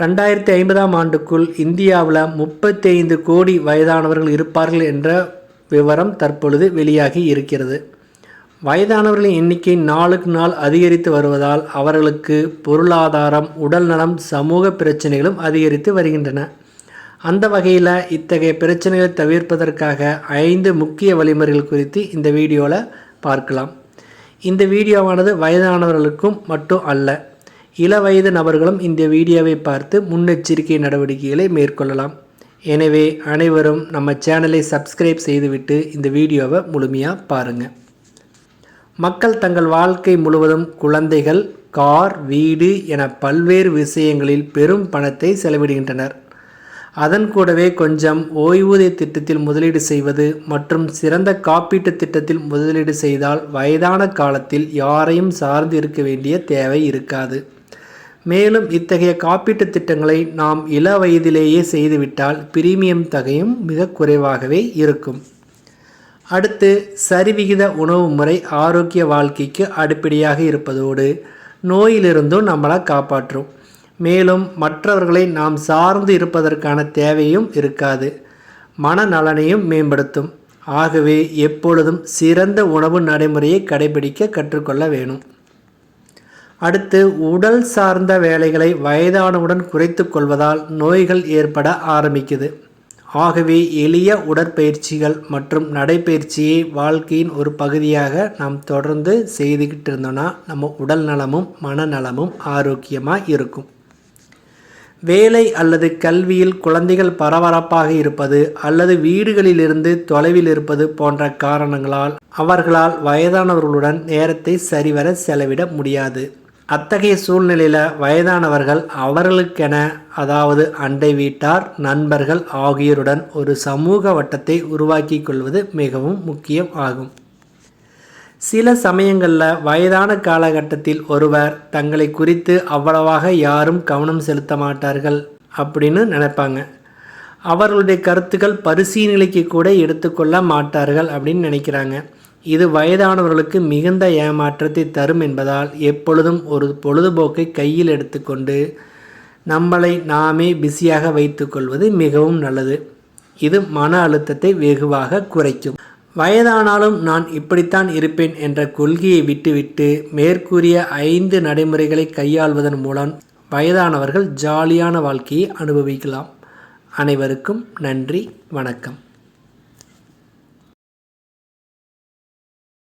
ரெண்டாயிரத்தி ஐம்பதாம் ஆண்டுக்குள் இந்தியாவில் முப்பத்தி ஐந்து கோடி வயதானவர்கள் இருப்பார்கள் என்ற விவரம் தற்பொழுது வெளியாகி இருக்கிறது. வயதானவர்களின் எண்ணிக்கை நாளுக்கு நாள் அதிகரித்து வருவதால் அவர்களுக்கு பொருளாதாரம் உடல்நலம் சமூக பிரச்சனைகளும் அதிகரித்து வருகின்றன. அந்த வகையில் இத்தகைய பிரச்சனைகளை தவிர்ப்பதற்காக ஐந்து முக்கிய வழிமுறைகள் குறித்து இந்த வீடியோவில் பார்க்கலாம். இந்த வீடியோவானது வயதானவர்களுக்கும் மட்டும் அல்ல இள வயது நபர்களும் இந்த வீடியோவை பார்த்து முன்னெச்சரிக்கை நடவடிக்கைகளை மேற்கொள்ளலாம். எனவே அனைவரும் நம்ம சேனலை சப்ஸ்கிரைப் செய்துவிட்டு இந்த வீடியோவை முழுமையாக பாருங்கள் மக்கள் தங்கள் வாழ்க்கை முழுவதும் குழந்தைகள் கார் வீடு என பல்வேறு விஷயங்களில் பெரும் பணத்தை செலவிடுகின்றனர். அதன் கூடவே கொஞ்சம் ஓய்வூதிய திட்டத்தில் முதலீடு செய்வது மற்றும் சிறந்த காப்பீட்டு திட்டத்தில் முதலீடு செய்தால் வயதான காலத்தில் யாரையும் சார்ந்து இருக்க வேண்டிய தேவை இருக்காது. மேலும் இத்தகைய காப்பீட்டுத் திட்டங்களை நாம் இள வயதிலேயே செய்துவிட்டால் பிரீமியம் தகையும் மிக குறைவாகவே இருக்கும். அடுத்து சரிவிகித உணவு முறை ஆரோக்கிய வாழ்க்கைக்கு அடிப்படையாக இருப்பதோடு நோயிலிருந்தும் நம்மளை காப்பாற்றும். மேலும் மற்றவர்களை நாம் சார்ந்து இருப்பதற்கான தேவையும் இருக்காது. மனநலனையும் மேம்படுத்தும். ஆகவே எப்பொழுதும் சிறந்த உணவு நடைமுறையை கடைபிடிக்க கற்றுக்கொள்ள வேணும். அடுத்து உடல் சார்ந்த வேலைகளை வயதானவுடன் குறைத்து கொள்வதால் நோய்கள் ஏற்பட ஆரம்பிக்குது. ஆகவே எளிய உடற்பயிற்சிகள் மற்றும் நடைப்பயிற்சியை வாழ்க்கையின் ஒரு பகுதியாக நாம் தொடர்ந்து செய்துக்கிட்டு இருந்தோம்னா நம்ம உடல் நலமும் மனநலமும் ஆரோக்கியமாக இருக்கும். வேலை அல்லது கல்வியில் குழந்தைகள் பரபரப்பாக இருப்பது அல்லது வீடுகளிலிருந்து தொலைவில் இருப்பது போன்ற காரணங்களால் அவர்களால் வயதானவர்களுடன் நேரத்தை சரிவர செலவிட முடியாது. அத்தகைய சூழ்நிலையில் வயதானவர்கள் அவர்களுக்கென அதாவது அண்டை வீட்டார் நண்பர்கள் ஆகியோருடன் ஒரு சமூக வட்டத்தை உருவாக்கி கொள்வது மிகவும் முக்கியம் ஆகும். சில சமயங்களில் வயதான காலகட்டத்தில் ஒருவர் தங்களை குறித்து அவ்வளவாக யாரும் கவனம் செலுத்த மாட்டார்கள் அப்படின்னு நினைப்பாங்க. அவர்களுடைய கருத்துக்கள் பரிசீலனைக்கு கூட எடுத்துக்கொள்ள மாட்டார்கள் அப்படின்னு நினைக்கிறாங்க. இது வயதானவர்களுக்கு மிகுந்த ஏமாற்றத்தை தரும் என்பதால் எப்பொழுதும் ஒரு பொழுதுபோக்கை கையில் எடுத்துக்கொண்டு நம்மளை நாமே பிஸியாக வைத்துக்கொள்வது மிகவும் நல்லது. இது மன அழுத்தத்தை வெகுவாக குறைக்கும். வயதானாலும் நான் இப்படித்தான் இருப்பேன் என்ற கொள்கையை விட்டுவிட்டு மேற்கூறிய ஐந்து நடைமுறைகளை கையாள்வதன் மூலம் வயதானவர்கள் ஜாலியான வாழ்க்கையை அனுபவிக்கலாம். அனைவருக்கும் நன்றி வணக்கம்.